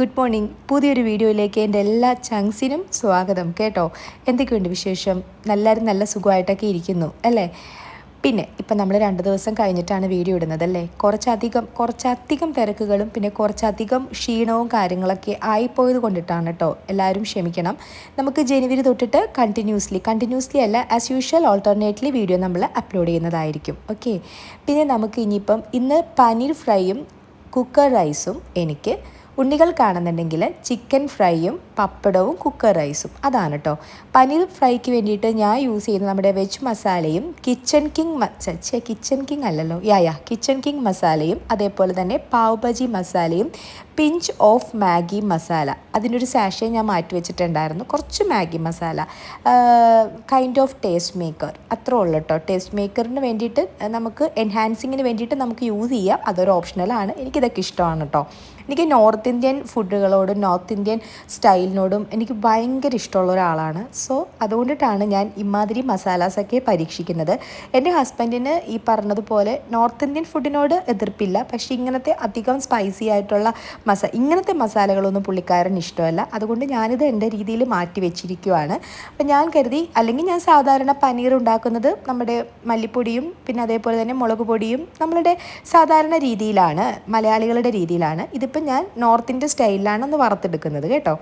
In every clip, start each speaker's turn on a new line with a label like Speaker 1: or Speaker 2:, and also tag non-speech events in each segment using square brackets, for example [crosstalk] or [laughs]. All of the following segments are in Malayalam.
Speaker 1: Good morning. പുതിയൊരു വീഡിയോയിലേക്ക് എന്റെ എല്ലാ ചങ്സിനും സ്വാഗതം. കേട്ടോ എന്തൊക്കെയുണ്ട് വിശേഷം? എല്ലാവരും നല്ല സുഖമായിട്ടൊക്കെ ഇരിക്കുന്നു അല്ലേ? പിന്നെ ഇപ്പം നമ്മൾ രണ്ട് ദിവസം കഴിഞ്ഞിട്ടാണ് വീഡിയോ ഇടുന്നത് അല്ലേ? കുറച്ചധികം കുറച്ചധികം തിരക്കുകളും പിന്നെ കുറച്ചധികം ക്ഷീണവും കാര്യങ്ങളൊക്കെ ആയിപ്പോയത് കൊണ്ടിട്ടാണ് കേട്ടോ. എല്ലാവരും ക്ഷമിക്കണം. നമുക്ക് ജനുവരി തൊട്ടിട്ട് കണ്ടിന്യൂസ്ലി കണ്ടിന്യൂസ്ലി അല്ല ആസ് യൂഷ്വൽ ഓൾട്ടർനേറ്റ്ലി വീഡിയോ നമ്മൾ അപ്ലോഡ് ചെയ്യുന്നതായിരിക്കും. ഓക്കെ പിന്നെ നമുക്ക് ഇനിയിപ്പം ഇന്ന് പനീർ ഫ്രൈയും കുക്കർ റൈസും എനിക്ക് ഉണ്ണികൾ കാണുന്നുണ്ടെങ്കിൽ ചിക്കൻ ഫ്രൈയും പപ്പടവും കുക്കർ റൈസും അതാണ് കേട്ടോ പനീർ ഫ്രൈക്ക് വേണ്ടിയിട്ട് ഞാൻ യൂസ് ചെയ്യുന്ന നമ്മുടെ വെജ് മസാലയും കിച്ചൺ കിങ് ചേ കിച്ചൺ കിങ് അല്ലല്ലോ. Yeah yeah. കിച്ചൺ കിങ് മസാലയും അതേപോലെ തന്നെ പാവ് ബജി മസാലയും പിഞ്ച് ഓഫ് മാഗി മസാല അതിന്റെ ഒരു സാഷേ ഞാൻ മാറ്റി വെച്ചിട്ടുണ്ടായിരുന്നു. കുറച്ച് Maggi masala kind of taste maker അത്ര ഉള്ളൂ കേട്ടോ ടേസ്റ്റ് മേക്കറിന് വേണ്ടിയിട്ട് നമുക്ക് എൻഹാൻസിങ്ങിന് വേണ്ടിയിട്ട് നമുക്ക് യൂസ് ചെയ്യാം. അതൊരു ഓപ്ഷണലാണ് എനിക്കിതൊക്കെ ഇഷ്ടമാണ് കേട്ടോ എനിക്ക് നോർത്ത് ഇന്ത്യൻ ഫുഡുകളോടും നോർത്ത് ഇന്ത്യൻ സ്റ്റൈലിനോടും എനിക്ക് ഭയങ്കര ഇഷ്ടമുള്ള ഒരാളാണ്. സോ അതുകൊണ്ടിട്ടാണ് ഞാൻ ഇമാതിരി മസാലാസൊക്കെ പരീക്ഷിക്കുന്നത്. എന്റെ ഹസ്ബൻഡിന് ഈ പറഞ്ഞതുപോലെ നോർത്ത് ഇന്ത്യൻ ഫുഡിനോട് എതിർപ്പില്ല. പക്ഷേ ഇങ്ങനത്തെ അധികം സ്പൈസി ആയിട്ടുള്ള മസാ ഇങ്ങനത്തെ മസാലകളൊന്നും പുള്ളിക്കാരൻ ഇഷ്ടമല്ല. അതുകൊണ്ട് ഞാനിത് എന്റെ രീതിയിൽ മാറ്റി വെച്ചിരിക്കുവാണ്. അപ്പം ഞാൻ കരുതി അല്ലെങ്കിൽ ഞാൻ സാധാരണ പനീർ ഉണ്ടാക്കുന്നത് നമ്മുടെ മല്ലിപ്പൊടിയും പിന്നെ അതേപോലെ തന്നെ മുളക് പൊടിയും നമ്മളുടെ സാധാരണ രീതിയിലാണ് മലയാളികളുടെ രീതിയിലാണ്. ഇതിപ്പോൾ ഞാൻ നോർത്തിന്റെ സ്റ്റൈലിലാണ് ഒന്ന് വറുത്തെടുക്കുന്നത് കേട്ടോ.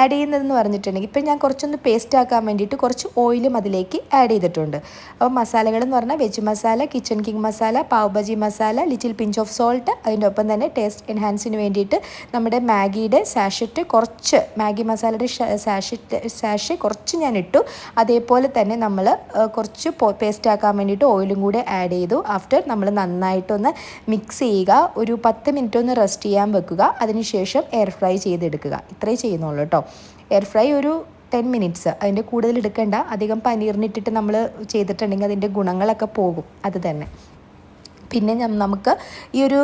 Speaker 1: ആഡ് ചെയ്യുന്നതെന്ന് പറഞ്ഞിട്ടുണ്ടെങ്കിൽ ഇപ്പം ഞാൻ കുറച്ചൊന്ന് പേസ്റ്റ് ആക്കാൻ വേണ്ടിയിട്ട് കുറച്ച് ഓയിലും അതിലേക്ക് ആഡ് ചെയ്തിട്ടുണ്ട്. അപ്പോൾ മസാലകളെന്ന് പറഞ്ഞാൽ veg masala kitchen king masala pav bhaji masala little pinch of salt അതിന്റെ ഒപ്പം തന്നെ ടേസ്റ്റ് എൻഹാൻസിന് വേണ്ടിയിട്ട് നമ്മുടെ മാഗിയുടെ സാഷറ്റ് കുറച്ച് മാഗി മസാലയുടെ സാഷറ്റ് സാഷ് കുറച്ച് ഞാൻ ഇട്ടു. അതേപോലെ തന്നെ നമ്മൾ കുറച്ച് പേസ്റ്റ് ആക്കാൻ വേണ്ടിയിട്ട് ഓയിലും കൂടി ആഡ് ചെയ്തു. ആഫ്റ്റർ നമ്മൾ നന്നായിട്ടൊന്ന് മിക്സ് ചെയ്യുക. ഒരു പത്ത് മിനിറ്റ് ഒന്ന് റെസ്റ്റ് ചെയ്യാൻ വെക്കുക. അതിനുശേഷം എയർ ഫ്രൈ ചെയ്തെടുക്കുക. ഇത്രേ ചെയ്യുന്നുള്ളൂ കേട്ടോ. എയർ ഫ്രൈ ഒരു ടെൻ മിനിറ്റ്സ് അതിന്റെ കൂടുതൽ എടുക്കേണ്ട. അധികം പനീറിനിട്ടിട്ട് നമ്മൾ ചെയ്തിട്ടുണ്ടെങ്കിൽ അതിന്റെ ഗുണങ്ങളൊക്കെ പോകും. അത് തന്നെ. പിന്നെ നമുക്ക് ഈ ഒരു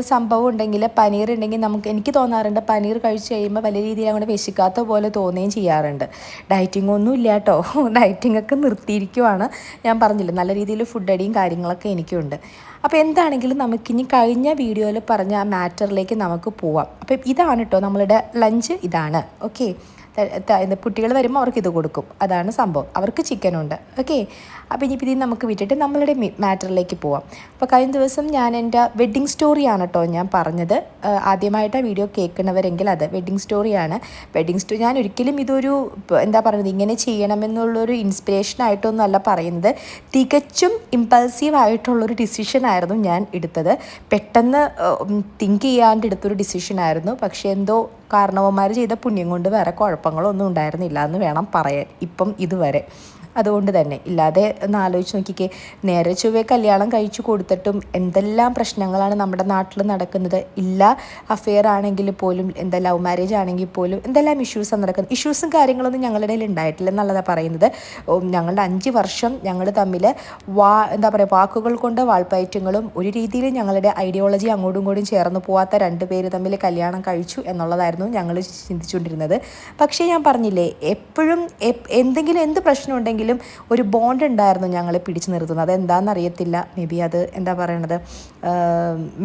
Speaker 1: സംഭവം ഉണ്ടെങ്കിൽ പനീർ ഉണ്ടെങ്കിൽ നമുക്ക് എനിക്ക് തോന്നാറുണ്ട് പനീർ കഴിച്ച് കഴിയുമ്പോൾ വലിയ രീതിയിൽ അങ്ങോട്ട് വിശക്കാത്ത പോലെ തോന്നുകയും ചെയ്യാറുണ്ട്. ഡയറ്റിംഗ് ഒന്നും ഇല്ല കേട്ടോ. [laughs] ഡയറ്റിംഗ് ഒക്കെ നിർത്തിയിരിക്കുവാണ്. ഞാൻ പറഞ്ഞില്ല നല്ല രീതിയിൽ ഫുഡ് അടിയും കാര്യങ്ങളൊക്കെ എനിക്കുണ്ട്. അപ്പോൾ എന്താണെങ്കിലും നമുക്കിനി കഴിഞ്ഞ വീഡിയോയിൽ പറഞ്ഞ ആ മാറ്ററിലേക്ക് നമുക്ക് പോവാം. അപ്പം ഇതാണ് കേട്ടോ നമ്മളുടെ ലഞ്ച് ഇതാണ്. ഓക്കെ കുട്ടികൾ വരുമ്പോൾ അവർക്ക് ഇത് കൊടുക്കും. അതാണ് സംഭവം. അവർക്ക് ചിക്കനുണ്ട് ഓക്കെ അപ്പോൾ ഇനിയിപ്പോൾ ഇത് നമുക്ക് വിട്ടിട്ട് നമ്മളുടെ മാറ്ററിലേക്ക് പോവാം. അപ്പോൾ കഴിഞ്ഞ ദിവസം ഞാൻ എന്റെ വെഡ്ഡിങ് സ്റ്റോറിയാണ് കേട്ടോ ഞാൻ പറഞ്ഞത്. ആദ്യമായിട്ട് ആ വീഡിയോ കേൾക്കണവരെങ്കിൽ അത് വെഡ്ഡിങ് സ്റ്റോറിയാണ് വെഡ്ഡിങ് സ്റ്റോറി ഞാൻ ഒരിക്കലും ഇതൊരു എന്താ പറയുന്നത് ഇങ്ങനെ ചെയ്യണമെന്നുള്ളൊരു ഇൻസ്പിറേഷൻ അല്ല പറയുന്നത്. തികച്ചും ഇമ്പൾസീവ് ആയിട്ടുള്ളൊരു ഡിസിഷനായിരുന്നു ഞാൻ എടുത്തത്. പെട്ടെന്ന് തിങ്ക് ചെയ്യാണ്ട് എടുത്തൊരു ഡിസിഷനായിരുന്നു പക്ഷേ എന്തോ കാരണവന്മാർ ചെയ്ത പുണ്യം കൊണ്ട് വേറെ കുഴപ്പങ്ങളൊന്നും ഉണ്ടായിരുന്നില്ല എന്ന് വേണം പറയാൻ. ഇപ്പം ഇതുവരെ. അതുകൊണ്ട് തന്നെ. ഇല്ലാതെ ഒന്ന് ആലോചിച്ച് നോക്കിക്കേ. നേരെ ചൊവ്വേ കല്യാണം കഴിച്ചു കൊടുത്തിട്ടും എന്തെല്ലാം പ്രശ്നങ്ങളാണ് നമ്മുടെ നാട്ടിൽ നടക്കുന്നത്. ഇല്ല അഫെയർ ആണെങ്കിൽ പോലും എന്താ ലവ് മാരേജ് ആണെങ്കിൽ പോലും എന്തെല്ലാം ഇഷ്യൂസാണ് നടക്കുന്നത്. ഇഷ്യൂസും കാര്യങ്ങളൊന്നും ഞങ്ങളുടെ ഇടയിൽ ഉണ്ടായിട്ടില്ല എന്നുള്ളതാണ് പറയുന്നത്. ഞങ്ങളുടെ അഞ്ച് വർഷം ഞങ്ങൾ തമ്മിൽ വാ എന്താ പറയുക വാക്കുകൾ കൊണ്ട് വാൾപ്പയറ്റങ്ങളും ഒരു രീതിയിൽ ഞങ്ങളുടെ ഐഡിയോളജി അങ്ങോട്ടും ഇങ്ങോട്ടും ചേർന്ന് പോവാത്ത രണ്ട് പേര് തമ്മിൽ കല്യാണം കഴിച്ചു എന്നുള്ളതായിരുന്നു ഞങ്ങൾ ചിന്തിച്ചുകൊണ്ടിരുന്നത്. പക്ഷേ ഞാൻ പറഞ്ഞില്ലേ എപ്പോഴും എന്തെങ്കിലും എന്ത് പ്രശ്നം ഒരു ബോണ്ട് ഉണ്ടായിരുന്നു ഞങ്ങളെ പിടിച്ചു നിർത്തുന്നത്. അതെന്താണെന്ന് അറിയത്തില്ല മേ ബി അത് എന്താ പറയണത്?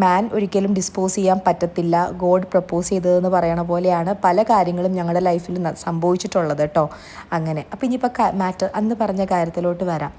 Speaker 1: മാൻ ഒരിക്കലും ഡിസ്പോസ് ചെയ്യാൻ പറ്റത്തില്ല. ഗോഡ് പ്രപ്പോസ് ചെയ്തതെന്ന് പറയണ പോലെയാണ് പല കാര്യങ്ങളും ഞങ്ങളുടെ ലൈഫിൽ സംഭവിച്ചിട്ടുള്ളത് കേട്ടോ അങ്ങനെ. അപ്പോൾ ഇനിയിപ്പോൾ മാറ്റർ അന്ന് പറഞ്ഞ കാര്യത്തിലോട്ട് വരാം.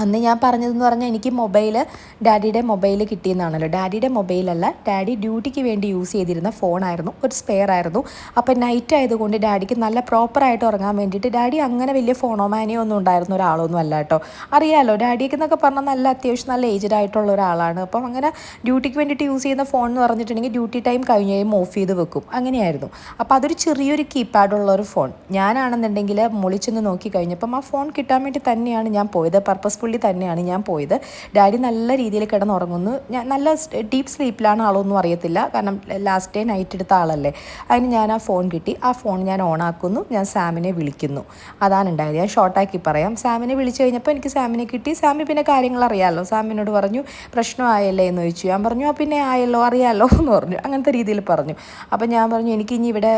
Speaker 1: അന്ന് ഞാൻ പറഞ്ഞതെന്ന് പറഞ്ഞാൽ എനിക്ക് മൊബൈൽ ഡാഡിയുടെ മൊബൈൽ കിട്ടിയെന്നാണല്ലോ. ഡാഡിയുടെ മൊബൈലല്ല ഡാഡി ഡ്യൂട്ടിക്ക് വേണ്ടി യൂസ് ചെയ്തിരുന്ന ഫോണായിരുന്നു ഒരു സ്പെയർ ആയിരുന്നു. അപ്പോൾ നൈറ്റ് ആയതുകൊണ്ട് ഡാഡിക്ക് നല്ല പ്രോപ്പറായിട്ട് ഉറങ്ങാൻ വേണ്ടിയിട്ട് ഡാഡി അങ്ങനെ വലിയ ഫോണോ മാനിയോ ഒന്നും ഉണ്ടായിരുന്ന ഒരാളൊന്നും അല്ല കേട്ടോ. അറിയാമല്ലോ ഡാഡിയൊക്കെ എന്നൊക്കെ പറഞ്ഞാൽ നല്ല അത്യാവശ്യം നല്ല ഏജ്ഡ് ആയിട്ടുള്ള ഒരാളാണ്. അപ്പം അങ്ങനെ ഡ്യൂട്ടിക്ക് വേണ്ടിയിട്ട് യൂസ് ചെയ്യുന്ന ഫോൺ എന്ന് പറഞ്ഞിട്ടുണ്ടെങ്കിൽ ഡ്യൂട്ടി ടൈം കഴിഞ്ഞ് കഴിയുമ്പോൾ ഓഫ് ചെയ്ത് വെക്കും. അങ്ങനെയായിരുന്നു. അപ്പോൾ അതൊരു ചെറിയൊരു കീപാഡുള്ള ഒരു ഫോൺ ഞാനാണെന്നുണ്ടെങ്കിൽ മുളിച്ചൊന്ന് നോക്കി കഴിഞ്ഞപ്പം ആ ഫോൺ കിട്ടാൻ വേണ്ടി തന്നെയാണ് ഞാൻ പോയത്. പർപ്പസ് പുള്ളി തന്നെയാണ് ഞാൻ പോയത്. ഡാഡി നല്ല രീതിയിൽ കിടന്നുറങ്ങുന്നു. ഞാൻ നല്ല ഡീപ്പ് സ്ലീപ്പിലാണ് ആളൊന്നും അറിയത്തില്ല. കാരണം ലാസ്റ്റ് ഡേ നൈറ്റ് എടുത്ത ആളല്ലേ. അതിന് ഞാൻ ആ ഫോൺ കിട്ടി. ആ ഫോൺ ഞാൻ ഓണാക്കുന്നു. ഞാൻ സാമിനെ വിളിക്കുന്നു. അതാണ് ഉണ്ടായത്. ഞാൻ ഷോർട്ടാക്കി പറയാം. സാമിനെ വിളിച്ചു കഴിഞ്ഞപ്പോൾ എനിക്ക് സാമിനെ കിട്ടി. സാമി പിന്നെ കാര്യങ്ങൾ അറിയാമല്ലോ സാമിനോട് പറഞ്ഞു പ്രശ്നമായല്ലേ എന്ന് ചോദിച്ചു. ഞാൻ പറഞ്ഞു ആ പിന്നെ ആയല്ലോ അറിയാമല്ലോ എന്ന് പറഞ്ഞു. അങ്ങനത്തെ രീതിയിൽ പറഞ്ഞു. അപ്പം ഞാൻ പറഞ്ഞു എനിക്ക് ഇനി ഇവിടെ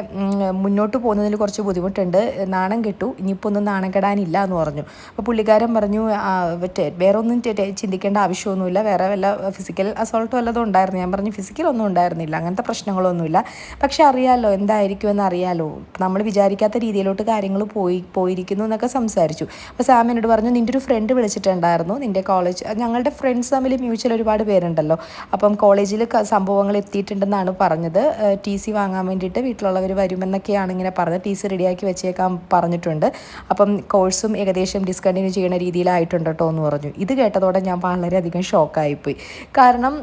Speaker 1: മുന്നോട്ട് പോകുന്നതിൽ കുറച്ച് ബുദ്ധിമുട്ടുണ്ട്. നാണം കെട്ടു. ഇനിയിപ്പോൾ ഒന്നും നാണം കെടാനില്ല എന്ന് പറഞ്ഞു. അപ്പോൾ പുള്ളിക്കാരൻ പറഞ്ഞു മറ്റേ വേറെ ഒന്നും ടെ- ടെ- ചിന്തിക്കേണ്ട ആവശ്യമൊന്നുമില്ല. വേറെ വല്ല ഫിസിക്കൽ അസോൾട്ടോ വല്ലതും ഉണ്ടായിരുന്നു. ഞാൻ പറഞ്ഞു ഫിസിക്കൽ ഒന്നും ഉണ്ടായിരുന്നില്ല. അങ്ങനത്തെ പ്രശ്നങ്ങളൊന്നുമില്ല. പക്ഷെ അറിയാലോ എന്തായിരിക്കും എന്ന് അറിയാലോ. നമ്മൾ വിചാരിക്കാത്ത രീതിയിലോട്ട് കാര്യങ്ങൾ പോയി പോയിരിക്കുന്നു എന്നൊക്കെ സംസാരിച്ചു. അപ്പോൾ സാം എന്നോട് പറഞ്ഞു നിന്റെ ഒരു ഫ്രണ്ട് വിളിച്ചിട്ടുണ്ടായിരുന്നു. നിന്റെ കോളേജ് ഞങ്ങളുടെ ഫ്രണ്ട്സ് തമ്മിൽ മ്യൂച്വൽ ഒരുപാട് പേരുണ്ടല്ലോ. അപ്പം കോളേജിൽ സംഭവങ്ങൾ എത്തിയിട്ടുണ്ടെന്നാണ് പറഞ്ഞത്. ടി സി വാങ്ങാൻ വേണ്ടിയിട്ട് വീട്ടിലുള്ളവർ വരുമെന്നൊക്കെയാണ് ഇങ്ങനെ പറഞ്ഞത്. ടി സി റെഡിയാക്കി വെച്ചേക്കാൻ പറഞ്ഞിട്ടുണ്ട്. അപ്പം കോഴ്സും ഏകദേശം ഡിസ്കണ്ടിന്യൂ ചെയ്യുന്ന രീതിയിലായിട്ടുണ്ട് കേട്ടോ എന്ന് പറഞ്ഞു. ഇത് കേട്ടതോടെ ഞാൻ വളരെയധികം ഷോക്കായിപ്പോയി. കാരണം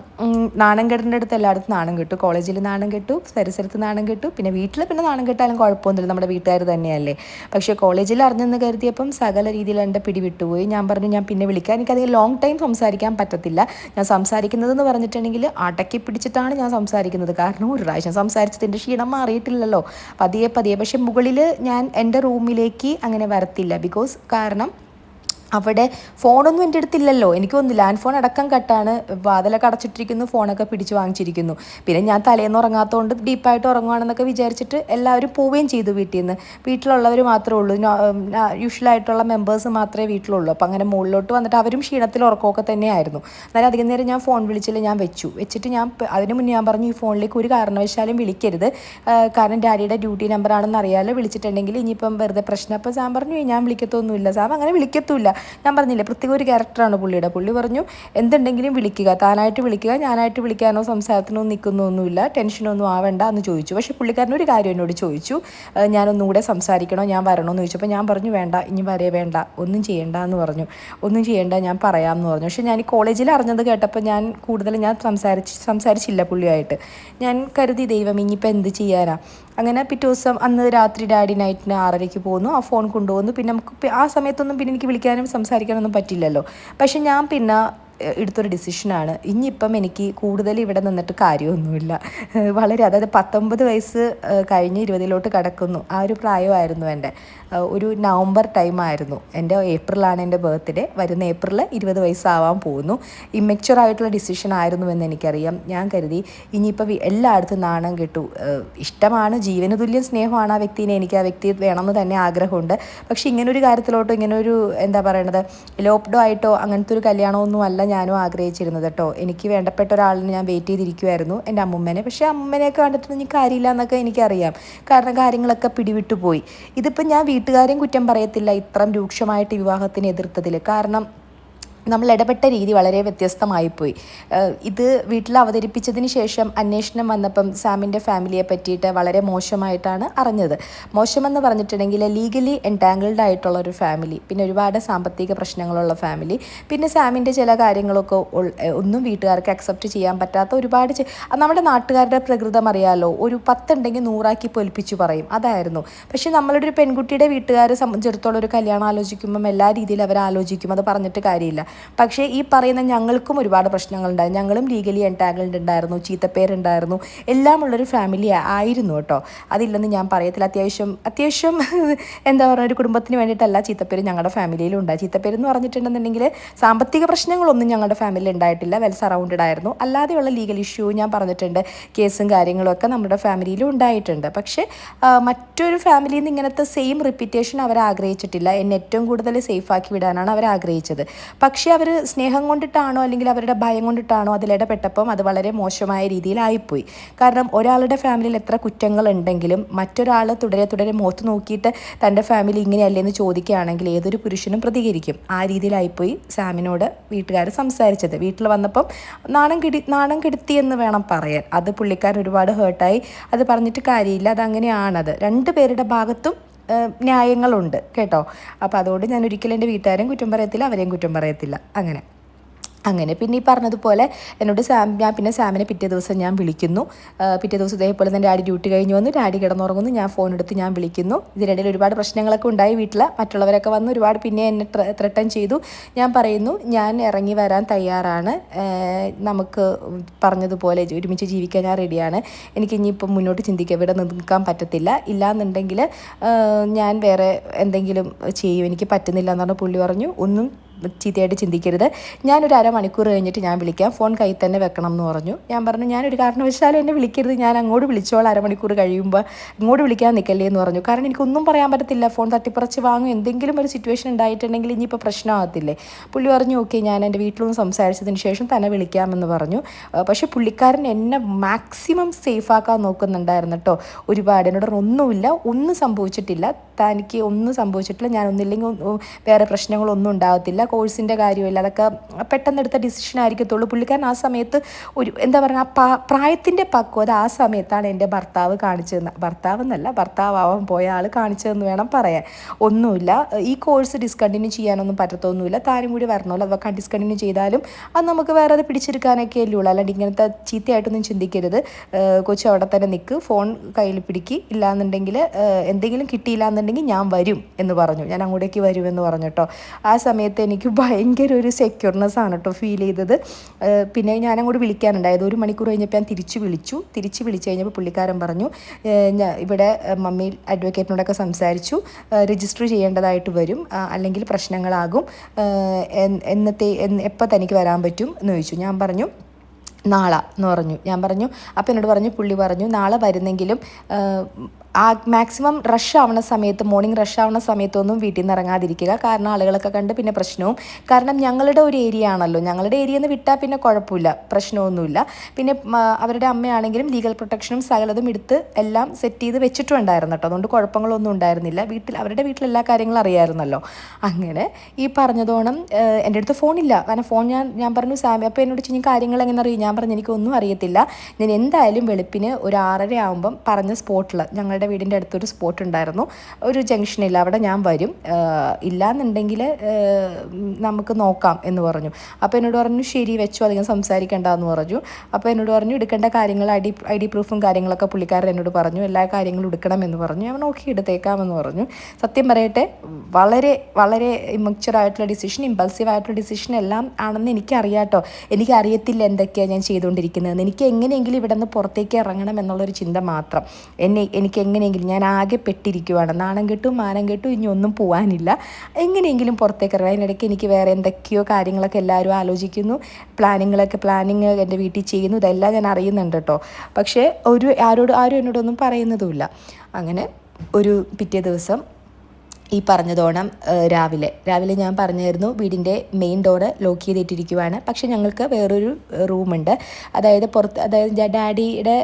Speaker 1: നാണം അടുത്ത് എല്ലായിടത്തും നാണം കെട്ടു. കോളേജിൽ നാണം കെട്ടു പരിസരത്ത് നാണം കെട്ടു. പിന്നെ വീട്ടിൽ പിന്നെ നാണം കെട്ടാലും കുഴപ്പമൊന്നുമില്ല. നമ്മുടെ വീട്ടുകാർ തന്നെയല്ലേ. പക്ഷേ കോളേജിൽ അറിഞ്ഞെന്ന് കരുതിയപ്പം സകല രീതിയിൽ എന്റെ പിടിവിട്ടുപോയി ഞാൻ പറഞ്ഞു ഞാൻ പിന്നെ വിളിക്കാം എനിക്കധികം ലോങ് ടൈം സംസാരിക്കാൻ പറ്റത്തില്ല. ഞാൻ സംസാരിക്കുന്നതെന്ന് പറഞ്ഞിട്ടുണ്ടെങ്കിൽ അടക്കി പിടിച്ചിട്ടാണ് ഞാൻ സംസാരിക്കുന്നത്. കാരണം ഒരു പ്രാവശ്യം സംസാരിച്ചതിന്റെ ക്ഷീണം മാറിയിട്ടില്ലല്ലോ. പതിയെ പതിയെ. പക്ഷേ മുകളിൽ ഞാൻ എന്റെ റൂമിലേക്ക് അങ്ങനെ വരത്തില്ല. ബിക്കോസ് കാരണം അവിടെ ഫോണൊന്നും എന്റെ അടുത്തില്ലല്ലോ. എനിക്കൊന്നും ലാൻഡ് ഫോൺ അടക്കം കട്ടാണ്. വാതിലൊക്കെ അടച്ചിട്ടിരിക്കുന്നു ഫോണൊക്കെ പിടിച്ച് വാങ്ങിച്ചിരിക്കുന്നു. പിന്നെ ഞാൻ തലേന്ന് ഉറങ്ങാത്തതുകൊണ്ട് ഡീപ്പായിട്ട് ഉറങ്ങുവാണെന്നൊക്കെ വിചാരിച്ചിട്ട് എല്ലാവരും പോവുകയും ചെയ്തു വീട്ടിൽ നിന്ന് വീട്ടിലുള്ളവർ മാത്രമേ ഉള്ളൂ. യൂഷ്വലായിട്ടുള്ള മെമ്പേഴ്സ് മാത്രമേ വീട്ടിലുള്ളൂ. അപ്പോൾ അങ്ങനെ മുകളിലോട്ട് വന്നിട്ട് അവരും ക്ഷീണത്തിൽ ഉറക്കമൊക്കെ തന്നെയായിരുന്നു. എന്നാലും അധികം നേരം ഞാൻ ഫോൺ വിളിച്ചില്ല ഞാൻ വെച്ചു. വെച്ചിട്ട് ഞാൻ അതിന് മുന്നേ ഞാൻ പറഞ്ഞു ഈ ഫോണിലേക്ക് ഒരു കാരണവശാലും വിളിക്കരുത്. കാരണം ഡാഡിയുടെ ഡ്യൂട്ടി നമ്പറാണെന്ന് അറിയാമല്ലോ വിളിച്ചിട്ടുണ്ടെങ്കിൽ ഇനിയിപ്പം വെറുതെ പ്രശ്നം. അപ്പോൾ സാം പറഞ്ഞു ഞാൻ വിളിക്കത്തൊന്നുമില്ല. സാം അങ്ങനെ വിളിക്കത്തുമില്ല. ഞാൻ പറഞ്ഞില്ലേ പ്രത്യേക ഒരു ക്യാരക്ടറാണ് പുള്ളിയുടെ. പുള്ളി പറഞ്ഞു എന്തുണ്ടെങ്കിലും വിളിക്കുക. താനായിട്ട് വിളിക്കുക ഞാനായിട്ട് വിളിക്കാനോ സംസാരത്തിനോ നിൽക്കുന്നൊന്നുമില്ല. ടെൻഷനൊന്നും ആവേണ്ട എന്ന് ചോദിച്ചു. പക്ഷേ പുള്ളിക്കാരൻ ഒരു കാര്യം എന്നോട് ചോദിച്ചു ഞാനൊന്നുകൂടെ ഞാനൊന്നും കൂടെ സംസാരിക്കണോ? ഞാൻ വരണോ? എന്ന് ചോദിച്ചപ്പോൾ ഞാൻ പറഞ്ഞു വേണ്ട ഇനി വരേ വേണ്ട. ഒന്നും ചെയ്യേണ്ട എന്ന് പറഞ്ഞു. ഒന്നും ചെയ്യേണ്ട ഞാൻ പറയാമെന്ന് പറഞ്ഞു. പക്ഷേ ഞാൻ കോളേജിൽ അറിഞ്ഞത് കേട്ടപ്പോൾ ഞാൻ കൂടുതൽ ഞാൻ സംസാരിച്ച് സംസാരിച്ചില്ല പുള്ളിയായിട്ട്. ഞാൻ കരുതി ദൈവം ഇനിയിപ്പോൾ എന്ത് ചെയ്യാനാ? അങ്ങനെ പിറ്റേ ദിവസം അന്ന് രാത്രി ഡാഡി നൈറ്റിന് ആറരയ്ക്ക് പോകുന്നു ആ ഫോൺ കൊണ്ടുപോകുന്നു പിന്നെ നമുക്ക് ആ സമയത്തൊന്നും പിന്നെ എനിക്ക് വിളിക്കാനും സംസാരിക്കാനൊന്നും പറ്റില്ലല്ലോ. പക്ഷെ ഞാൻ പിന്നെ എടുത്തൊരു ഡിസിഷനാണ് ഇനിയിപ്പം എനിക്ക് കൂടുതൽ ഇവിടെ നിന്നിട്ട് കാര്യമൊന്നുമില്ല. [laughs] വളരെ അതായത് പത്തൊമ്പത് വയസ്സ് കഴിഞ്ഞ് ഇരുപതിലോട്ട് കടക്കുന്നു. ആ ഒരു പ്രായമായിരുന്നു എന്റെ. ഒരു നവംബർ ടൈമായിരുന്നു എന്റെ ഏപ്രിലാണ് എന്റെ ബർത്ത്ഡേ വരുന്ന ഏപ്രിൽ ഇരുപത് വയസ്സാവാൻ പോകുന്നു. ഇമ്മച്ചുവർ ആയിട്ടുള്ള ഡിസിഷൻ ആയിരുന്നു എന്ന് എനിക്കറിയാം. ഞാൻ കരുതി ഇനിയിപ്പോൾ വി- എല്ലായിടത്തും നാണം കിട്ടു. ഇഷ്ടമാണ് ജീവന തുല്യം സ്നേഹമാണ് ആ വ്യക്തിനെ എനിക്ക് ആ വ്യക്തി വേണമെന്ന് തന്നെ ആഗ്രഹമുണ്ട്. പക്ഷേ ഇങ്ങനൊരു കാര്യത്തിലോട്ടോ ഇങ്ങനൊരു എന്താ പറയണത് ലോപ്ഡോ ആയിട്ടോ അങ്ങനത്തെ ഒരു കല്യാണമൊന്നും അല്ല ഞാനും ആഗ്രഹിച്ചിരുന്നത് കേട്ടോ. എനിക്ക് വേണ്ടപ്പെട്ട ഒരാളിന് ഞാൻ വെയിറ്റ് ചെയ്തിരിക്കുമായിരുന്നു എന്റെ അമ്മുമ്മനെ. പക്ഷേ അമ്മുമ്മനെയൊക്കെ കണ്ടിട്ട് എനിക്ക് കാര്യമില്ല എന്നൊക്കെ എനിക്കറിയാം. കാരണം കാര്യങ്ങളൊക്കെ പിടിവിട്ടു പോയി ഇതിപ്പോൾ ഞാൻ വീട്ടുകാരെയും കുറ്റം പറയത്തില്ല ഇത്രയും രൂക്ഷമായിട്ട് വിവാഹത്തിന് എതിർത്തതിൽ. കാരണം നമ്മൾ ഇടപെട്ട രീതി വളരെ വ്യത്യസ്തമായിപ്പോയി. പോയി ഇത് വീട്ടിൽ അവതരിപ്പിച്ചതിന് ശേഷം അന്വേഷണം വന്നപ്പം സാമിന്റെ ഫാമിലിയെ പറ്റിയിട്ട് വളരെ മോശമായിട്ടാണ് അറിഞ്ഞത്. മോശമെന്ന് പറഞ്ഞിട്ടുണ്ടെങ്കിൽ ലീഗലി എൻടാങ്കിൾഡ് ആയിട്ടുള്ള ഒരു ഫാമിലി പിന്നെ ഒരുപാട് സാമ്പത്തിക പ്രശ്നങ്ങളുള്ള ഫാമിലി പിന്നെ സാമിന്റെ ചില കാര്യങ്ങളൊക്കെ ഒന്നും വീട്ടുകാർക്ക് അക്സെപ്റ്റ് ചെയ്യാൻ പറ്റാത്ത ഒരുപാട് നമ്മുടെ നാട്ടുകാരുടെ പ്രകൃതം അറിയാലോ ഒരു പത്തുണ്ടെങ്കിൽ നൂറാക്കി പൊലിപ്പിച്ചു പറയും. അതായിരുന്നു. പക്ഷേ നമ്മളുടെ പെൺകുട്ടിയുടെ വീട്ടുകാരെ സംബന്ധിച്ചിടത്തോളം ഒരു കല്യാണം ആലോചിക്കുമ്പം എല്ലാ രീതിയിലും അവർ ആലോചിക്കും അത് പറഞ്ഞിട്ട് കാര്യമില്ല. പക്ഷേ ഈ പറയുന്ന ഞങ്ങൾക്കും ഒരുപാട് പ്രശ്നങ്ങളുണ്ടായിരുന്നു ഞങ്ങളും ലീഗലി എൻടാഗിൾഡ് ഉണ്ടായിരുന്നു ചീത്തപ്പേരുണ്ടായിരുന്നു. എല്ലാം ഉള്ളൊരു ഫാമിലി ആയിരുന്നു കേട്ടോ. അതില്ലെന്ന് ഞാൻ പറയത്തില്ല. അത്യാവശ്യം അത്യാവശ്യം [laughs] എന്താ പറയുക ഒരു കുടുംബത്തിന് വേണ്ടിയിട്ടല്ല ചീത്തപ്പേര് ഞങ്ങളുടെ ഫാമിലിയിലും ഉണ്ടായി. ചീത്തപ്പേര് എന്ന് പറഞ്ഞിട്ടുണ്ടെന്നുണ്ടെങ്കിൽ സാമ്പത്തിക പ്രശ്നങ്ങളൊന്നും ഞങ്ങളുടെ ഫാമിലിയിൽ ഉണ്ടായിട്ടില്ല. വെൽ സറൗണ്ടഡ് ആയിരുന്നു. അല്ലാതെയുള്ള ലീഗൽ ഇഷ്യൂ ഞാൻ പറഞ്ഞിട്ടുണ്ട്. കേസും കാര്യങ്ങളും ഒക്കെ നമ്മുടെ ഫാമിലിയിലും ഉണ്ടായിട്ടുണ്ട്. പക്ഷേ മറ്റൊരു ഫാമിലിയിൽ നിന്ന് ഇങ്ങനത്തെ സെയിം റിപ്പീറ്റേഷൻ അവർ ആഗ്രഹിച്ചിട്ടില്ല എന്നെ ഏറ്റവും കൂടുതൽ സേഫാക്കി വിടാനാണ് അവർ ആഗ്രഹിച്ചത് പക്ഷേ അവർ സ്നേഹം കൊണ്ടിട്ടാണോ അല്ലെങ്കിൽ അവരുടെ ഭയം കൊണ്ടിട്ടാണോ അതിലിടപെട്ടപ്പം അത് വളരെ മോശമായ രീതിയിലായിപ്പോയി. കാരണം ഒരാളുടെ ഫാമിലിയിൽ എത്ര കുറ്റങ്ങൾ ഉണ്ടെങ്കിലും മറ്റൊരാൾ തുടരെ തുടരെ മോത്ത് നോക്കിയിട്ട് തന്റെ ഫാമിലി ഇങ്ങനെയല്ലേ എന്ന് ചോദിക്കുകയാണെങ്കിൽ ഏതൊരു പുരുഷനും പ്രതികരിക്കും. ആ രീതിയിലായിപ്പോയി സാമിനോട് വീട്ടുകാർ സംസാരിച്ചത്. വീട്ടിൽ വന്നപ്പം നാണം കിടി നാണം കെടുത്തി എന്ന് വേണം പറയാൻ. അത് പുള്ളിക്കാരൻ ഒരുപാട് ഹേർട്ടായി അത് പറഞ്ഞിട്ട് കാര്യമില്ല. അതങ്ങനെയാണത്. രണ്ട് പേരുടെ ഭാഗത്തും ന്യായങ്ങളുണ്ട് കേട്ടോ. അപ്പോൾ അതുകൊണ്ട് ഞാൻ ഒരിക്കലും എന്റെ വീട്ടുകാരെയും കുറ്റം പറയത്തില്ല അവരെയും കുറ്റം പറയത്തില്ല. അങ്ങനെ. അങ്ങനെ. പിന്നെ ഈ പറഞ്ഞതുപോലെ എന്നോട് സാം ഞാൻ പിന്നെ സാമിനെ പിറ്റേ ദിവസം ഞാൻ വിളിക്കുന്നു. പിറ്റേ ദിവസം ഇതേപോലെ തന്നെ ഡാഡി ഡ്യൂട്ടി കഴിഞ്ഞ് വന്നു. ഡാഡി കിടന്നുറങ്ങുന്നു. ഞാൻ ഫോൺ എടുത്ത് ഞാൻ വിളിക്കുന്നു. ഇതിനിടയിൽ ഒരുപാട് പ്രശ്നങ്ങളൊക്കെ ഉണ്ടായി വീട്ടിൽ മറ്റുള്ളവരൊക്കെ വന്ന് ഒരുപാട് പിന്നെ എന്നെ ത്രട്ടൺ ചെയ്തു. ഞാൻ പറയുന്നു ഞാൻ ഇറങ്ങി വരാൻ തയ്യാറാണ്. നമുക്ക് പറഞ്ഞതുപോലെ ഒരുമിച്ച് ജീവിക്കാൻ ഞാൻ റെഡിയാണ് എനിക്ക് ഇനിയിപ്പം മുന്നോട്ട് ചിന്തിക്കാൻ ഇവിടെ നിൽക്കാൻ പറ്റത്തില്ല. ഇല്ലാന്നുണ്ടെങ്കിൽ ഞാൻ വേറെ എന്തെങ്കിലും ചെയ്യും. എനിക്ക് പറ്റുന്നില്ല എന്ന് പറഞ്ഞ പുള്ളി പറഞ്ഞു. ഒന്നും ചീത്തയായിട്ട് ചിന്തിക്കരുത്. ഞാനൊരു അരമണിക്കൂർ കഴിഞ്ഞിട്ട് ഞാൻ വിളിക്കാം. ഫോൺ കയ്യിൽ തന്നെ വെക്കണം എന്ന് പറഞ്ഞു. ഞാൻ പറഞ്ഞു ഞാനൊരു കാരണവശാലും എന്നെ വിളിക്കരുത്. ഞാൻ അങ്ങോട്ട് വിളിച്ചോളാം അരമണിക്കൂർ കഴിയുമ്പോൾ ഇങ്ങോട്ട് വിളിക്കാൻ നിൽക്കല്ലേ എന്ന് പറഞ്ഞു. കാരണം എനിക്കൊന്നും പറയാൻ പറ്റത്തില്ല. ഫോൺ തട്ടിപ്പറച്ച് വാങ്ങും. എന്തെങ്കിലും ഒരു സിറ്റുവേഷൻ ഉണ്ടായിട്ടുണ്ടെങ്കിൽ ഇനിയിപ്പോൾ പ്രശ്നമാകത്തില്ലേ. പുള്ളി പറഞ്ഞു ഓക്കെ ഞാൻ എന്റെ വീട്ടിലൊന്ന് സംസാരിച്ചതിന് ശേഷം തന്നെ വിളിക്കാമെന്ന് പറഞ്ഞു. പക്ഷേ പുള്ളിക്കാരൻ എന്നെ മാക്സിമം സേഫാക്കാൻ നോക്കുന്നുണ്ടായിരുന്നു കേട്ടോ ഒരുപാട് എന്നോട് ഒന്നുമില്ല. ഒന്നും സംഭവിച്ചിട്ടില്ല. തനിക്ക് ഒന്നും സംഭവിച്ചിട്ടില്ല. ഞാൻ ഒന്നില്ലെങ്കിൽ വേറെ പ്രശ്നങ്ങളൊന്നും ഉണ്ടാകത്തില്ല. കോഴ്സിന്റെ കാര്യമില്ല. അതൊക്കെ പെട്ടെന്ന് എടുത്ത ഡിസിഷൻ ആയിരിക്കത്തുള്ളൂ. പുള്ളിക്കാരൻ ആ സമയത്ത് ഒരു എന്താ പറയുക ആ പ്രായത്തിന്റെ പക്വത ആ സമയത്താണ് എന്റെ ഭർത്താവ് കാണിച്ചു തന്നെ ഭർത്താവ് എന്നല്ല ഭർത്താവാവാൻ പോയ ആൾ കാണിച്ചതെന്ന് വേണം പറയാൻ. ഒന്നുമില്ല. ഈ കോഴ്സ് ഡിസ്കണ്ടിന്യൂ ചെയ്യാനൊന്നും പറ്റത്തൊന്നുമില്ല. താനും കൂടി വരണമല്ലോ. അതൊക്കെ ഡിസ്കണ്ടിന്യൂ ചെയ്താലും അത് നമുക്ക് വേറെ അത് പിടിച്ചെടുക്കാനൊക്കെ അല്ലേ ഉള്ളൂ. അല്ലാണ്ട് ഇങ്ങനത്തെ ചീത്തയായിട്ടൊന്നും ചിന്തിക്കരുത്. കൊച്ചു അവിടെ തന്നെ നിൽക്ക് ഫോൺ കയ്യിൽ പിടിക്ക്. ഇല്ലാന്നുണ്ടെങ്കിൽ എന്തെങ്കിലും കിട്ടിയില്ല എന്നുണ്ടെങ്കിൽ ഞാൻ വരും എന്ന് പറഞ്ഞു. ഞാൻ അങ്ങോട്ടേക്ക് വരും എന്ന് പറഞ്ഞു കേട്ടോ. ആ സമയത്ത് എനിക്ക് ഭയങ്കര ഒരു സെക്യൂർനെസ് ആണ് കേട്ടോ ഫീൽ ചെയ്തത്. പിന്നെ ഞാൻ അങ്ങോട്ട് വിളിക്കാനുണ്ടായത്. ഒരു മണിക്കൂർ കഴിഞ്ഞപ്പോൾ ഞാൻ തിരിച്ച് വിളിച്ചു. തിരിച്ച് വിളിച്ചു കഴിഞ്ഞപ്പോൾ പുള്ളിക്കാരൻ പറഞ്ഞു ഞാൻ ഇവിടെ മമ്മി അഡ്വക്കേറ്റിനോടൊക്കെ സംസാരിച്ചു. രജിസ്റ്റർ ചെയ്യേണ്ടതായിട്ട് വരും. അല്ലെങ്കിൽ പ്രശ്നങ്ങളാകും. എന്നത്തെ എപ്പോൾ തനിക്ക് വരാൻ പറ്റും എന്ന് ചോദിച്ചു. ഞാൻ പറഞ്ഞു നാളെ എന്ന് പറഞ്ഞു. ഞാൻ പറഞ്ഞു അപ്പം എന്നോട് പറഞ്ഞു പുള്ളി പറഞ്ഞു നാളെ വരുന്നെങ്കിലും ആ മാക്സിമം റഷ് ആവുന്ന സമയത്ത് മോർണിംഗ് റഷ് ആവുന്ന സമയത്തൊന്നും വീട്ടിൽ നിന്ന് ഇറങ്ങാതിരിക്കുക. കാരണം ആളുകളൊക്കെ കണ്ട് പിന്നെ പ്രശ്നവും. കാരണം ഞങ്ങളുടെ ഒരു ഏരിയ ആണല്ലോ. ഞങ്ങളുടെ ഏരിയ എന്ന് വിട്ടാൽ പിന്നെ കുഴപ്പമില്ല. പ്രശ്നമൊന്നുമില്ല. പിന്നെ അവരുടെ അമ്മയാണെങ്കിലും ലീഗൽ പ്രൊട്ടക്ഷനും സകലതും എടുത്ത് എല്ലാം സെറ്റ് ചെയ്ത് വെച്ചിട്ടുണ്ടായിരുന്നു കേട്ടോ. അതുകൊണ്ട് കുഴപ്പങ്ങളൊന്നും ഉണ്ടായിരുന്നില്ല. വീട്ടിൽ അവരുടെ വീട്ടിൽ എല്ലാ കാര്യങ്ങളും അറിയാമായിരുന്നല്ലോ അങ്ങനെ ഈ പറഞ്ഞതോണം എന്റെ അടുത്ത് ഫോണില്ല കാരണം ഫോൺ ഞാൻ ഞാൻ പറഞ്ഞു സാമി അപ്പോൾ എന്നോട് ചോദിച്ചു കാര്യങ്ങൾ എങ്ങനെ അറിയും? ഞാൻ പറഞ്ഞു എനിക്കൊന്നും അറിയത്തില്ല. ഞാൻ എന്തായാലും വെളുപ്പിന് ഒരു ആറര ആകുമ്പം പറഞ്ഞ സ്പോട്ടിൽ ഞങ്ങളുടെ വീടിന്റെ അടുത്തൊരു സ്പോട്ട് ഉണ്ടായിരുന്നു. ഒരു ജംഗ്ഷനിൽ അവിടെ ഞാൻ വരും. ഇല്ലാന്നുണ്ടെങ്കിൽ നമുക്ക് നോക്കാം എന്ന് പറഞ്ഞു. അപ്പോൾ എന്നോട് പറഞ്ഞു ശരി വെച്ചു അധികം സംസാരിക്കേണ്ട എന്ന് പറഞ്ഞു. അപ്പോൾ എന്നോട് പറഞ്ഞു എടുക്കേണ്ട കാര്യങ്ങൾ ഐ ഡി ഐ ഡി പ്രൂഫും കാര്യങ്ങളൊക്കെ പുള്ളിക്കാരൻ എന്നോട് പറഞ്ഞു. എല്ലാ കാര്യങ്ങളും എടുക്കണം എന്ന് പറഞ്ഞു. ഞാൻ നോക്കി എടുത്തേക്കാമെന്ന് പറഞ്ഞു. സത്യം പറയട്ടെ വളരെ വളരെ ഇമക്ചർ ആയിട്ടുള്ള ഡിസിഷൻ ഇമ്പൾസീവ് ആയിട്ടുള്ള ഡിസിഷൻ എല്ലാം ആണെന്ന് എനിക്കറിയാം കേട്ടോ എനിക്ക് അറിയത്തില്ല എന്തൊക്കെയാണ് ഞാൻ ചെയ്തുകൊണ്ടിരിക്കുന്നത്. എനിക്ക് എങ്ങനെയെങ്കിലും ഇവിടെ നിന്ന് പുറത്തേക്ക് ഇറങ്ങണം എന്നുള്ളൊരു ചിന്ത മാത്രം. എന്നെ എനിക്ക് എങ്ങനെയെങ്കിലും ഞാൻ ആകെ പെട്ടിരിക്കുവാണ്. നാണം കെട്ടും മാനം കെട്ടും ഇനി ഒന്നും പോകാനില്ല എങ്ങനെയെങ്കിലും പുറത്തേക്ക് ഇറങ്ങാം അതിനിടയ്ക്ക് എനിക്ക് വേറെ എന്തൊക്കെയോ കാര്യങ്ങളൊക്കെ എല്ലാവരും ആലോചിക്കുന്നു. പ്ലാനിങ്ങളൊക്കെ പ്ലാനിങ് എന്റെ വീട്ടിൽ ചെയ്യുന്നു. ഇതെല്ലാം ഞാൻ അറിയുന്നുണ്ട് കേട്ടോ. പക്ഷേ ഒരു ആരോട് ആരും എന്നോടൊന്നും പറയുന്നതുമില്ല. അങ്ങനെ ഒരു പിറ്റേ ദിവസം ഈ പറഞ്ഞതോണം രാവിലെ. രാവിലെ ഞാൻ പറഞ്ഞായിരുന്നു വീടിന്റെ മെയിൻ ഡോറ് ലോക്ക് ചെയ്തിട്ടിരിക്കുവാണ്. പക്ഷേ ഞങ്ങൾക്ക് വേറൊരു റൂമുണ്ട്. അതായത് പുറത്ത് അതായത് ഡാഡിയുടെ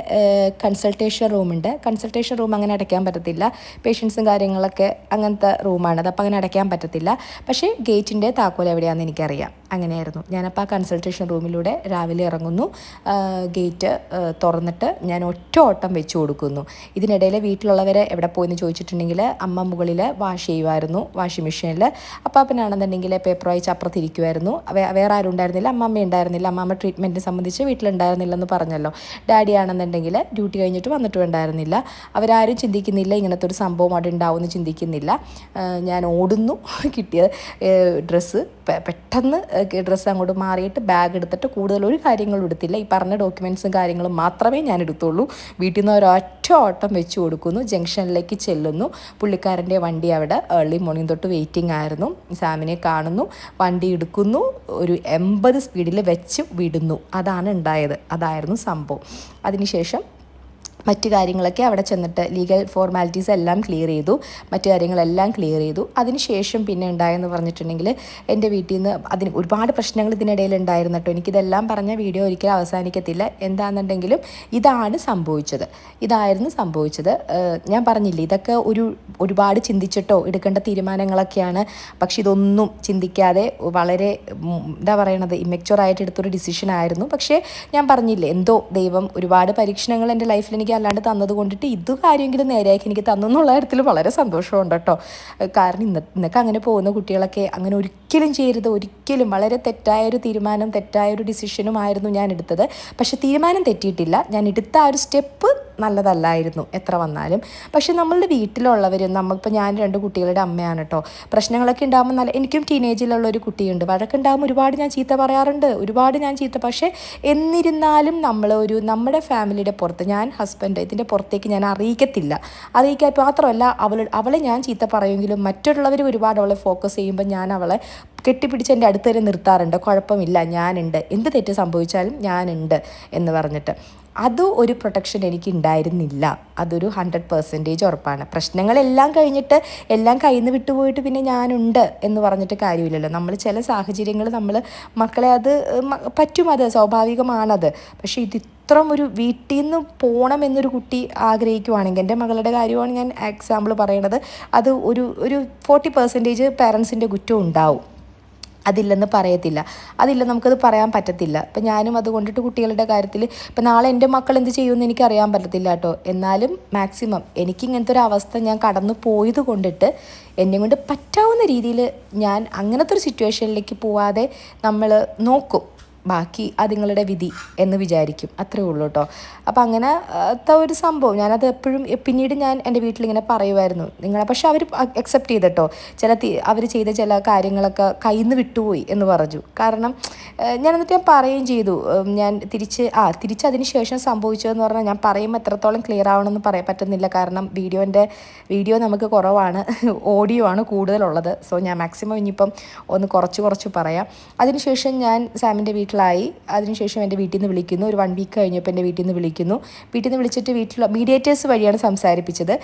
Speaker 1: കൺസൾട്ടേഷൻ റൂമുണ്ട്. കൺസൾട്ടേഷൻ റൂം അങ്ങനെ അടയ്ക്കാൻ പറ്റത്തില്ല. പേഷ്യൻസും കാര്യങ്ങളൊക്കെ അങ്ങനത്തെ റൂമാണ്. അത് അപ്പോൾ അങ്ങനെ അടയ്ക്കാൻ പറ്റത്തില്ല. പക്ഷേ ഗേറ്റിന്റെ താക്കോൽ എവിടെയാണെന്ന് എനിക്കറിയാം. അങ്ങനെയായിരുന്നു. ഞാനപ്പോൾ ആ കൺസൾട്ടേഷൻ റൂമിലൂടെ രാവിലെ ഇറങ്ങുന്നു. ഗേറ്റ് തുറന്നിട്ട് ഞാൻ ഒറ്റ ഓട്ടം വെച്ച് കൊടുക്കുന്നു. ഇതിനിടയിൽ വീട്ടിലുള്ളവരെ എവിടെ പോയെന്ന് ചോദിച്ചിട്ടുണ്ടെങ്കിൽ അമ്മ മുകളിൽ വാഷ് ചെയ്യുമായിരുന്നു വാഷിംഗ് മെഷീനിൽ അപ്പാപ്പനാണെന്നുണ്ടെങ്കിൽ പേപ്പർ വായിച്ച് അപ്പുറത്തിരിക്കുമായിരുന്നു വേറെ ആരും ഉണ്ടായിരുന്നില്ല അമ്മമ്മ ഉണ്ടായിരുന്നില്ല. അമ്മമ്മ ട്രീറ്റ്മെന്റിനെ സംബന്ധിച്ച് വീട്ടിലുണ്ടായിരുന്നില്ലെന്ന് പറഞ്ഞല്ലോ. ഡാഡി ആണെന്നുണ്ടെങ്കിൽ ഡ്യൂട്ടി കഴിഞ്ഞിട്ട് വന്നിട്ടും ഉണ്ടായിരുന്നില്ല. അവരാരും ചിന്തിക്കുന്നില്ല ഇങ്ങനത്തെ ഒരു സംഭവം അവിടെ ഉണ്ടാവുമെന്ന് ചിന്തിക്കുന്നില്ല. ഞാൻ ഓടുന്നു. കിട്ടിയ ഡ്രസ്സ് പെട്ടെന്ന് ഡ്രസ്സ് അങ്ങോട്ട് മാറിയിട്ട് ബാഗ് എടുത്തിട്ട് കൂടുതൽ ഒരു കാര്യങ്ങളും എടുത്തില്ല. ഈ പറഞ്ഞ ഡോക്യുമെന്റ്സും കാര്യങ്ങളും മാത്രമേ ഞാൻ എടുത്തുള്ളൂ. വീട്ടിൽ നിന്ന് ഒരൊറ്റ ഓട്ടം വെച്ച് കൊടുക്കുന്നു. ജംഗ്ഷനിലേക്ക് ചെല്ലുന്നു. പുള്ളിക്കാരന്റെ വണ്ടി അവിടെ ഏർലി മോർണിംഗ് തൊട്ട് വെയിറ്റിംഗ് ആയിരുന്നു. സാമിനെ കാണുന്നു. വണ്ടി എടുക്കുന്നു. ഒരു എൺപത് സ്പീഡിൽ വെച്ച് വിടുന്നു. അതാണ് ഉണ്ടായത്. അതായിരുന്നു സംഭവം. അതിനുശേഷം മറ്റു കാര്യങ്ങളൊക്കെ അവിടെ ചെന്നിട്ട് ലീഗൽ ഫോർമാലിറ്റീസ് എല്ലാം ക്ലിയർ ചെയ്തു. മറ്റു കാര്യങ്ങളെല്ലാം ക്ലിയർ ചെയ്തു. അതിനുശേഷം പിന്നെ ഉണ്ടായെന്ന് പറഞ്ഞിട്ടുണ്ടെങ്കിൽ എന്റെ വീട്ടിൽ നിന്ന് അതിന് ഒരുപാട് പ്രശ്നങ്ങൾ ഇതിനിടയിൽ ഉണ്ടായിരുന്നു കേട്ടോ. എനിക്കിതെല്ലാം പറഞ്ഞ വീഡിയോ ഒരിക്കലും അവസാനിക്കത്തില്ല. എന്താണെന്നുണ്ടെങ്കിലും ഇതാണ് സംഭവിച്ചത്. ഇതായിരുന്നു സംഭവിച്ചത്. ഞാൻ പറഞ്ഞില്ലേ ഇതൊക്കെ ഒരു ഒരുപാട് ചിന്തിച്ചിട്ടോ എടുക്കേണ്ട തീരുമാനങ്ങളൊക്കെയാണ്. പക്ഷെ ഇതൊന്നും ചിന്തിക്കാതെ വളരെ എന്താ പറയണത് ഇമ്മച്ചുവർ ആയിട്ട് എടുത്തൊരു ഡിസിഷൻ ആയിരുന്നു. പക്ഷേ ഞാൻ പറഞ്ഞില്ലേ എന്തോ ദൈവം ഒരുപാട് പരീക്ഷണങ്ങൾ എന്റെ ലൈഫിൽ എനിക്ക് അല്ലാണ്ട് തന്നത് കൊണ്ടിട്ട് ഇത് കാര്യമെങ്കിലും നേരെയാക്കി എനിക്ക് തന്നു എന്നുള്ള കാര്യത്തിൽ വളരെ സന്തോഷമുണ്ട് കേട്ടോ. കാരണം ഇന്ന ഇന്നൊക്കെ അങ്ങനെ പോകുന്ന കുട്ടികളൊക്കെ അങ്ങനെ ഒരിക്കലും ചെയ്യരുത്. ഒരിക്കലും വളരെ തെറ്റായ ഒരു തീരുമാനം തെറ്റായ ഒരു ഡിസിഷനും ആയിരുന്നു ഞാൻ എടുത്തത്. പക്ഷെ തീരുമാനം തെറ്റിയിട്ടില്ല. ഞാൻ എടുത്ത ആ ഒരു സ്റ്റെപ്പ് നല്ലതല്ലായിരുന്നു എത്ര വന്നാലും. പക്ഷെ നമ്മളുടെ വീട്ടിലുള്ളവർ നമ്മളിപ്പോൾ ഞാൻ രണ്ട് കുട്ടികളുടെ അമ്മയാണ് കേട്ടോ പ്രശ്നങ്ങളൊക്കെ ഉണ്ടാകുമ്പോൾ നല്ല എനിക്കും ടീനേജിലുള്ള ഒരു കുട്ടിയുണ്ട് വഴക്കുണ്ടാകുമ്പോൾ ഒരുപാട് ഞാൻ ചീത്ത പറയാറുണ്ട്. ഒരുപാട് ഞാൻ ചീത്ത പക്ഷേ എന്നിരുന്നാലും നമ്മൾ ഒരു നമ്മുടെ ഫാമിലിയുടെ പുറത്ത് ഞാൻ ഹസ്ബൻഡ് ഇതിന്റെ പുറത്തേക്ക് ഞാൻ അറിയിക്കത്തില്ല. അറിയിക്കാൻ മാത്രമല്ല അവൾ അവളെ ഞാൻ ചീത്ത പറയുമെങ്കിലും മറ്റുള്ളവർ ഒരുപാട് അവളെ ഫോക്കസ് ചെയ്യുമ്പോൾ ഞാൻ അവളെ കെട്ടിപ്പിടിച്ച് എന്റെ അടുത്ത് വരെ നിർത്താറുണ്ട്. കുഴപ്പമില്ല ഞാനുണ്ട്. എന്ത് തെറ്റ് സംഭവിച്ചാലും ഞാനുണ്ട് എന്ന് പറഞ്ഞിട്ട്. അത് ഒരു പ്രൊട്ടക്ഷൻ എനിക്ക് ഉണ്ടായിരുന്നില്ല അതൊരു ഹൺഡ്രഡ് പെർസെന്റേജ് ഉറപ്പാണ്. പ്രശ്നങ്ങളെല്ലാം കഴിഞ്ഞിട്ട് എല്ലാം കയ്യിൽ നിന്ന് വിട്ടുപോയിട്ട് പിന്നെ ഞാനുണ്ട് എന്ന് പറഞ്ഞിട്ട് കാര്യമില്ലല്ലോ. നമ്മൾ ചില സാഹചര്യങ്ങൾ നമ്മൾ മക്കളെ അത് പറ്റും അത് സ്വാഭാവികമാണത്. പക്ഷേ ഇത് ഇത്രയും ഒരു വീട്ടിൽ നിന്ന് പോകണം എന്നൊരു കുട്ടി ആഗ്രഹിക്കുവാണെങ്കിൽ എന്റെ മകളുടെ കാര്യമാണ് ഞാൻ എക്സാമ്പിൾ പറയണത് അത് ഒരു ഒരു ഫോർട്ടി പെർസെന്റേജ് പേരൻസിന്റെ കുറ്റം ഉണ്ടാവും. അതില്ലെന്ന് പറയത്തില്ല. അതില്ല നമുക്കത് പറയാൻ പറ്റത്തില്ല. ഇപ്പം ഞാനും അത് കൊണ്ടിട്ട് കുട്ടികളുടെ കാര്യത്തിൽ ഇപ്പം നാളെ എന്റെ മക്കൾ എന്ത് ചെയ്യുമെന്ന് എനിക്ക് അറിയാൻ പറ്റത്തില്ല കേട്ടോ. എന്നാലും മാക്സിമം എനിക്ക് ഇങ്ങനത്തെ ഒരു അവസ്ഥ ഞാൻ കടന്നു പോയത് കൊണ്ടിട്ട് എന്നെ കൊണ്ട് പറ്റാവുന്ന രീതിയിൽ ഞാൻ അങ്ങനത്തെ ഒരു സിറ്റുവേഷനിലേക്ക് പോവാതെ നമ്മൾ നോക്കും. ബാക്കി അത് നിങ്ങളുടെ വിധി എന്ന് വിചാരിക്കും. അത്രേ ഉള്ളൂ കേട്ടോ. അപ്പം അങ്ങനെ ത്തെ ഒരു സംഭവം. ഞാനത് എപ്പോഴും പിന്നീട് ഞാൻ എന്റെ വീട്ടിലിങ്ങനെ പറയുമായിരുന്നു നിങ്ങളെ പക്ഷെ അവർ അക്സെപ്റ്റ് ചെയ്തിട്ടോ ചില അവർ ചെയ്ത ചില കാര്യങ്ങളൊക്കെ കയ്യിൽ നിന്ന് വിട്ടുപോയി എന്ന് പറഞ്ഞു. കാരണം ഞാൻ എന്നിട്ട് ഞാൻ പറയുകയും ചെയ്തു. ഞാൻ തിരിച്ച് ആ തിരിച്ച് അതിന് ശേഷം സംഭവിച്ചതെന്ന് പറഞ്ഞാൽ ഞാൻ പറയുമ്പോൾ എത്രത്തോളം ക്ലിയർ ആവണമെന്ന് പറയാൻ പറ്റുന്നില്ല. കാരണം വീഡിയോന്റെ വീഡിയോ നമുക്ക് കുറവാണ് [laughs] ഓഡിയോ ആണ് കൂടുതലുള്ളത്. സോ ഞാൻ മാക്സിമം ഇനിയിപ്പം ഒന്ന് കുറച്ച് കുറച്ച് പറയാം. അതിനുശേഷം ഞാൻ സാമിന്റെ വീട്ടിലായി. അതിനുശേഷം എന്റെ വീട്ടിൽ നിന്ന് വിളിക്കുന്നു. ഒരു വൺ വീക്ക് കഴിഞ്ഞപ്പോൾ എന്റെ വീട്ടിൽ നിന്ന് വിളിക്കുന്നു. വീട്ടിൽ നിന്ന് വിളിച്ചിട്ട് വീട്ടിൽ മീഡിയേറ്റേഴ്സ് വഴിയാണ് സംസാരിപ്പിച്ചത്.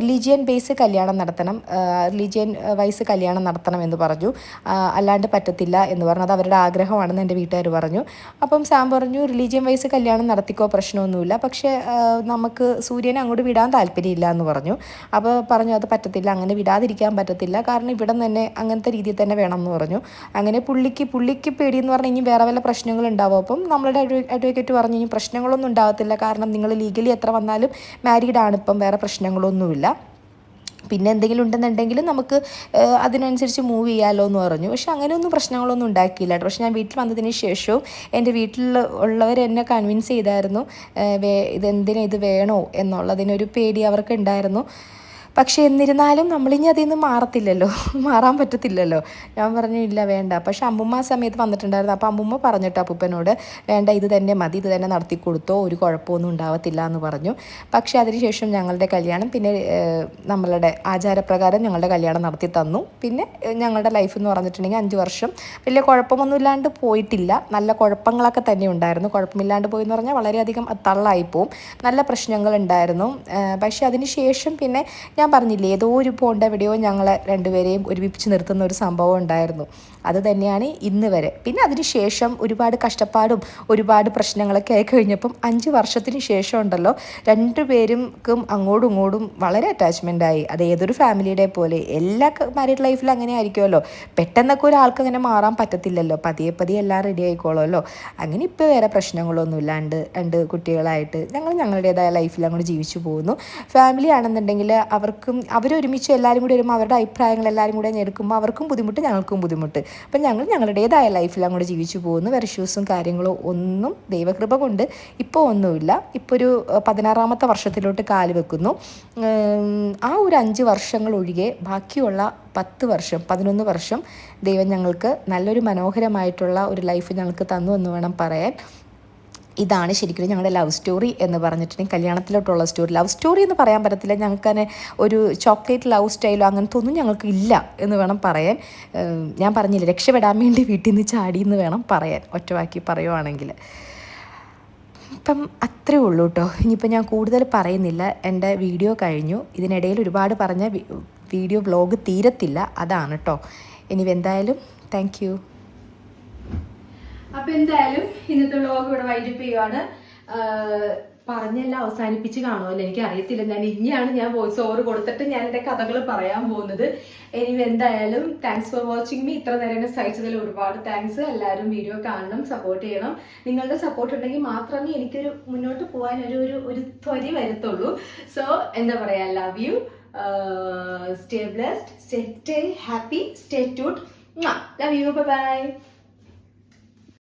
Speaker 1: റിലീജിയൻ ബേസ് കല്യാണം നടത്തണം. റിലീജിയൻ വൈസ് കല്യാണം നടത്തണം എന്ന് പറഞ്ഞു. അല്ലാണ്ട് പറ്റത്തില്ല എന്ന് പറഞ്ഞു. അവരുടെ അവരുടെ ആഗ്രഹമാണെന്ന് എന്റെ വീട്ടുകാർ പറഞ്ഞു. അപ്പം സാം പറഞ്ഞു റിലീജിയൻ വൈസ് കല്യാണം നടത്തിക്കോ പ്രശ്നമൊന്നുമില്ല. പക്ഷേ നമുക്ക് സൂര്യനെ അങ്ങോട്ട് വിടാൻ താല്പര്യമില്ല എന്ന് പറഞ്ഞു. അപ്പോൾ പറഞ്ഞു അത് പറ്റത്തില്ല. അങ്ങനെ വിടാതിരിക്കാൻ പറ്റത്തില്ല. കാരണം ഇവിടെ തന്നെ അങ്ങനത്തെ രീതിയിൽ തന്നെ വേണം എന്ന് പറഞ്ഞു. അങ്ങനെ പുള്ളിക്ക് പുള്ളിക്ക് പേടിയെന്ന് പറഞ്ഞാൽ ഇനി വേറെ വല്ല പ്രശ്നങ്ങൾ ഉണ്ടാവും. അപ്പം നമ്മളുടെ അഡ്വക്കേറ്റ് പറഞ്ഞു ഇനി പ്രശ്നങ്ങളൊന്നും ഉണ്ടാകത്തില്ല കാരണം നിങ്ങൾ ലീഗലി എത്ര വന്നാലും മാരീഡ് ആണ്. ഇപ്പം വേറെ പ്രശ്നങ്ങളൊന്നുമില്ല. പിന്നെ എന്തെങ്കിലും ഉണ്ടെന്നുണ്ടെങ്കിൽ നമുക്ക് അതിനനുസരിച്ച് മൂവ് ചെയ്യാമല്ലോ എന്ന് പറഞ്ഞു. പക്ഷെ അങ്ങനെയൊന്നും പ്രശ്നങ്ങളൊന്നും ഉണ്ടാക്കിയില്ല പക്ഷെ ഞാൻ വീട്ടിൽ വന്നതിന് ശേഷവും എന്റെ വീട്ടിൽ ഉള്ളവർ എന്നെ കൺവിൻസ് ചെയ്തായിരുന്നു ഇതെന്തിനാ ഇത് വേണോ എന്നുള്ളതിനൊരു പേടി അവർക്ക് ഉണ്ടായിരുന്നു പക്ഷേ എന്നിരുന്നാലും നമ്മളിനി അതിൽ നിന്ന് മാറത്തില്ലല്ലോ. [laughs] മാറാൻ പറ്റത്തില്ലല്ലോ. ഞാൻ പറഞ്ഞു ഇല്ല വേണ്ട. പക്ഷെ അമ്മുമ്മ ആ സമയത്ത് വന്നിട്ടുണ്ടായിരുന്നു. അപ്പോൾ അമ്മുമ്മ പറഞ്ഞിട്ട് അപ്പൂപ്പനോട് വേണ്ട ഇത് തന്നെ മതി ഇത് തന്നെ നടത്തി കൊടുത്തോ ഒരു കുഴപ്പമൊന്നും ഉണ്ടാവത്തില്ല എന്ന് പറഞ്ഞു. പക്ഷേ അതിനുശേഷം ഞങ്ങളുടെ കല്യാണം പിന്നെ നമ്മളുടെ ആചാരപ്രകാരം ഞങ്ങളുടെ കല്യാണം നടത്തി തന്നു. പിന്നെ ഞങ്ങളുടെ ലൈഫ് എന്ന് പറഞ്ഞിട്ടുണ്ടെങ്കിൽ അഞ്ച് വർഷം. വലിയ കുഴപ്പമൊന്നും ഇല്ലാണ്ട് പോയിട്ടില്ല. നല്ല കുഴപ്പങ്ങളൊക്കെ തന്നെ ഉണ്ടായിരുന്നു. കുഴപ്പമില്ലാണ്ട് പോയി എന്ന് പറഞ്ഞാൽ വളരെയധികം തള്ളായിപ്പോവും തള്ളായി പോവും. നല്ല ഏഹ്, പക്ഷേ അതിന് ശേഷം പിന്നെ ഞാൻ പറഞ്ഞില്ലേ ഏതോ ഒരു പോണ്ട എവിടെയോ ഞങ്ങളെ രണ്ടുപേരെയും ഒരുമിപ്പിച്ച് നിർത്തുന്ന ഒരു സംഭവം ഉണ്ടായിരുന്നു. അത് തന്നെയാണ് ഇന്ന് വരെ. പിന്നെ അതിന് ശേഷം ഒരുപാട് കഷ്ടപ്പാടും ഒരുപാട് പ്രശ്നങ്ങളൊക്കെ ആയി കഴിഞ്ഞപ്പം അഞ്ച് വർഷത്തിന് ശേഷം ഉണ്ടല്ലോ രണ്ടുപേർക്കും അങ്ങോട്ടും ഇങ്ങോട്ടും വളരെ അറ്റാച്ച്മെന്റ് ആയി. അത് ഏതൊരു ഫാമിലിയുടെ പോലെ എല്ലാ മാരീഡ് ലൈഫിലും അങ്ങനെ ആയിരിക്കുമല്ലോ. പെട്ടെന്നൊക്കെ ഒരാൾക്ക് അങ്ങനെ മാറാൻ പറ്റത്തില്ലല്ലോ. പതിയെ പതിയെ എല്ലാം റെഡി ആയിക്കോളുമല്ലോ. അങ്ങനെ ഇപ്പോൾ വേറെ പ്രശ്നങ്ങളൊന്നുമില്ലാണ്ട് രണ്ട് കുട്ടികളായിട്ട് ഞങ്ങൾ ഞങ്ങളുടേതായ ലൈഫിൽ അങ്ങോട്ട് ജീവിച്ചു പോകുന്നു. ഫാമിലി ആണെന്നുണ്ടെങ്കിൽ അവർക്കും അവരൊരുമിച്ച് എല്ലാവരും കൂടി വരുമ്പോൾ അവരുടെ അഭിപ്രായങ്ങൾ എല്ലാവരും കൂടെ എടുക്കുമ്പോൾ അവർക്കും ബുദ്ധിമുട്ട് ഞങ്ങൾക്കും ബുദ്ധിമുട്ട്. അപ്പം ഞങ്ങൾ ഞങ്ങളുടേതായ ലൈഫിൽ അങ്ങോട്ട് ജീവിച്ചു പോകുന്നു. വേറെ ഇഷ്യൂസും കാര്യങ്ങളോ ഒന്നും ദൈവകൃപ കൊണ്ട് ഇപ്പോൾ ഒന്നുമില്ല. ഇപ്പോൾ ഒരു പതിനാറാമത്തെ വർഷത്തിലോട്ട് കാൽ വെക്കുന്നു. ആ ഒരു അഞ്ച് വർഷങ്ങൾ ഒഴികെ ബാക്കിയുള്ള പത്ത് വർഷം പതിനൊന്ന് വർഷം ദൈവം ഞങ്ങൾക്ക് നല്ലൊരു മനോഹരമായിട്ടുള്ള ഒരു ലൈഫ് ഞങ്ങൾക്ക് തന്നു എന്ന് വേണം പറയാൻ. ഇതാണ് ശരിക്കും ഞങ്ങളുടെ ലവ് സ്റ്റോറി എന്ന് പറഞ്ഞിട്ടുണ്ടെങ്കിൽ കല്യാണത്തിലോട്ടുള്ള സ്റ്റോറി ലവ് സ്റ്റോറി എന്ന് പറയാൻ പറ്റത്തില്ല. ഞങ്ങൾക്ക് തന്നെ ഒരു ചോക്ലേറ്റ് ലവ് സ്റ്റൈലോ അങ്ങനത്തെ ഒന്നും ഞങ്ങൾക്ക് ഇല്ല എന്ന് വേണം പറയാൻ. ഞാൻ പറഞ്ഞില്ല രക്ഷപ്പെടാൻ വേണ്ടി വീട്ടിൽ നിന്ന് ചാടി എന്ന് വേണം പറയാൻ. ഒറ്റവാക്കി പറയുവാണെങ്കിൽ. ഇപ്പം അത്രേ ഉള്ളൂ കേട്ടോ. ഇനിയിപ്പോൾ ഞാൻ കൂടുതൽ പറയുന്നില്ല. എന്റെ വീഡിയോ കഴിഞ്ഞു. ഇതിനിടയിൽ ഒരുപാട് പറഞ്ഞ വീഡിയോ വ്ലോഗ് തീരത്തില്ല. അതാണ് കേട്ടോ. ഇനി എന്തായാലും താങ്ക്
Speaker 2: അപ്പൊ എന്തായാലും ഇന്നത്തെ വ്ലോഗ് ഇവിടെ വൈൻഡപ്പ് ചെയ്യുവാണ്. പറഞ്ഞെല്ലാം അവസാനിപ്പിച്ച് കാണുമല്ലോ. എനിക്ക് അറിയത്തില്ല ഞാൻ ഇനിയാണ് ഞാൻ വോയിസ് ഓവർ കൊടുത്തിട്ട് ഞാൻ എന്റെ കഥകൾ പറയാൻ പോകുന്നത്. ഇനി എന്തായാലും താങ്ക്സ് ഫോർ വാച്ചിങ് മീ ഇത്ര നേരം എന്നെ സഹിച്ചതിൽ ഒരുപാട് താങ്ക്സ് എല്ലാവരും വീഡിയോ കാണണം സപ്പോർട്ട് ചെയ്യണം. നിങ്ങളുടെ സപ്പോർട്ട് ഉണ്ടെങ്കിൽ മാത്രമേ എനിക്കൊരു മുന്നോട്ട് പോകാൻ ഒരു ഒരു ഒരു ത്വരി വരത്തുള്ളൂ. സോ എന്താ പറയാ? Love you stay blessed stay happy stay ട്യൂട്ട് love you by